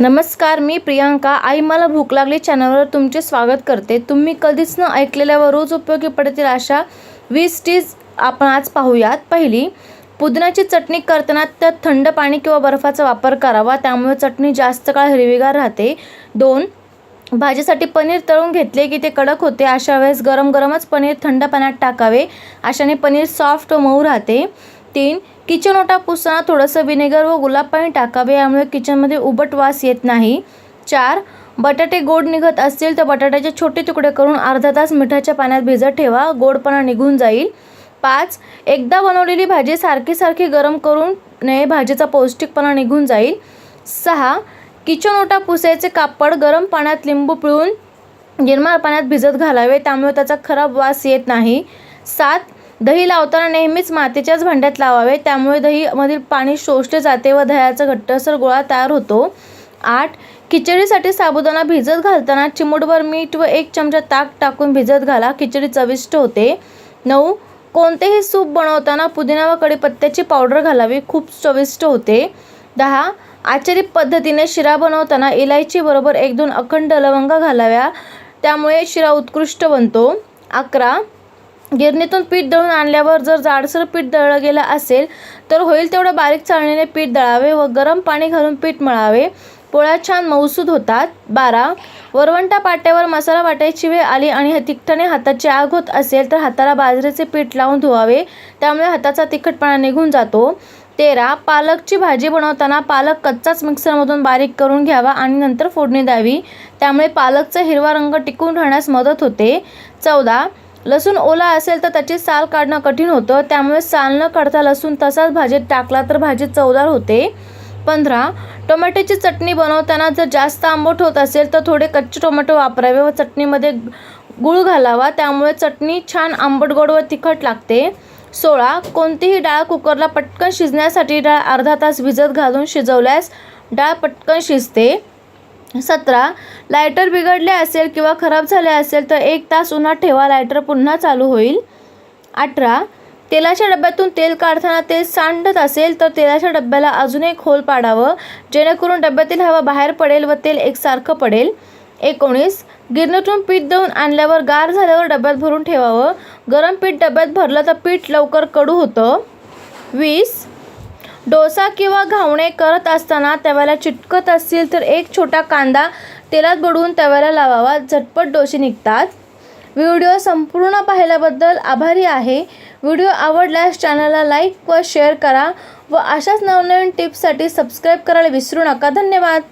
नमस्कार मी प्रियांका. आई मला भूक लागली. चॅनलवर तुमचे स्वागत करते. तुम्ही कधीच न ऐकलेल्या व रोज उपयोगी पडतील अशा वीस टीज आपण आज पाहूयात. पहिली पुदिनाची चटणी करताना त्यात थंड पाणी किंवा बर्फाचा वापर करावा. त्यामुळे चटणी जास्त काळ हिरवीगार राहते. दोन भाजीसाठी पनीर तळून घेतले की ते कडक होते. अशा वेळेस गरम गरमच पनीर थंड पाण्यात टाकावे. अशाने पनीर सॉफ्ट व मऊ राहते. तीन किचन ओटा पुसताना थोडंसं विनेगर व गुलाब पाणी टाकावे यामुळे किचनमध्ये उबट वास येत नाही. चार बटाटे गोड निघत असतील तर बटाट्याचे छोटे तुकडे करून अर्धा तास मिठाच्या पाण्यात भिजत ठेवा गोडपणा निघून जाईल. पाच एकदा बनवलेली भाजी सारखी सारखी गरम करून नये भाजीचा पौष्टिकपणा निघून जाईल. सहा किचन ओटा पुसायचे कापड गरम पाण्यात लिंबू पिळून निर्मळ पाण्यात भिजत घालावे त्यामुळे त्याचा खराब वास येत नाही. सात दही लावताना नेहमीच मातीच्याच भांड्यात लावावे. त्यामुळे दहीमधील पाणी शोषले जाते व दह्याचा घट्टसर गोळा तयार होतो. आठ खिचडीसाठी साबुदाणा भिजत घालताना चिमूटभर मीठ व एक चमचा ताक टाकून भिजत घाला. खिचडी चविष्ट होते. नऊ कोणतेही सूप बनवताना पुदिना व कडीपत्त्याची पावडर घालावी. खूप चविष्ट होते. दहा आचारी पद्धतीने शिरा बनवताना इलायची बरोबर एक दोन अखंड लवंगा घालाव्या. त्यामुळे शिरा उत्कृष्ट बनतो. अकरा गिरणीतून पीठ दळून आणल्यावर जर जाडसर पीठ दळलं गेलं असेल तर होईल तेवढं बारीक चाळणीने पीठ दळावे व गरम पाणी घालून पीठ मळावे. पोळ्या छान मऊसूद होतात. बारा. वरवंटा पाट्यावर मसाला वाटायची वेळ आली आणि तिखटाने हाताची आग होत असेल तर हाताला बाजरीचे पीठ लावून धुवावे. त्यामुळे हाताचा तिखटपणा निघून जातो. तेरा. पालकची भाजी बनवताना पालक कच्चाच मिक्सरमधून बारीक करून घ्यावा आणि नंतर फोडणी द्यावी. त्यामुळे पालकचा हिरवा रंग टिकून राहण्यास मदत होते. चौदा. लसूण ओला असेल तर त्याची साल काढणं कठीण होतं. त्यामुळे साल न काढता लसूण तसाच भाजीत टाकला तर भाजी चवदार होते. पंधरा टोमॅटोची चटणी बनवताना जर जास्त आंबट होत असेल तर थोडे कच्चे टोमॅटो वापरावे व चटणीमध्ये गुळ घालावा. त्यामुळे चटणी छान आंबट गोड व तिखट लागते. सोळा कोणतीही डाळ कुकरला पटकन शिजण्यासाठी डाळ अर्धा तास भिजत घालून शिजवल्यास डाळ पटकन शिजते. सतरा लायटर बिघडले असेल किंवा खराब झाले असेल तर एक तास उन्हात ठेवा लायटर पुन्हा चालू होईल. अठरा तेलाच्या डब्यातून तेल काढताना तेल सांडत असेल तर तेलाच्या डब्याला अजून एक होल पाडावं जेणेकरून डब्यातील हवा बाहेर पडेल व तेल एकसारखं पडेल. एकोणीस गिरणीतून पीठ देऊन आणल्यावर गार झाल्यावर डब्यात भरून ठेवावं. गरम पीठ डब्यात भरलं तर पीठ लवकर कडू होतं. वीस डोसा किंवा घावणे करत असताना तव्याला चिटकत असतील तर एक छोटा कांदा तेलात बुडवून तव्याला लावावा. झटपट डोसे निघतात. व्हिडिओ संपूर्ण पाहिल्याबद्दल आभारी आहे. व्हिडिओ आवडल्यास चॅनलला लाईक व शेअर करा व अशाच नवनवीन टिप्ससाठी सबस्क्राईब करायला विसरू नका. धन्यवाद.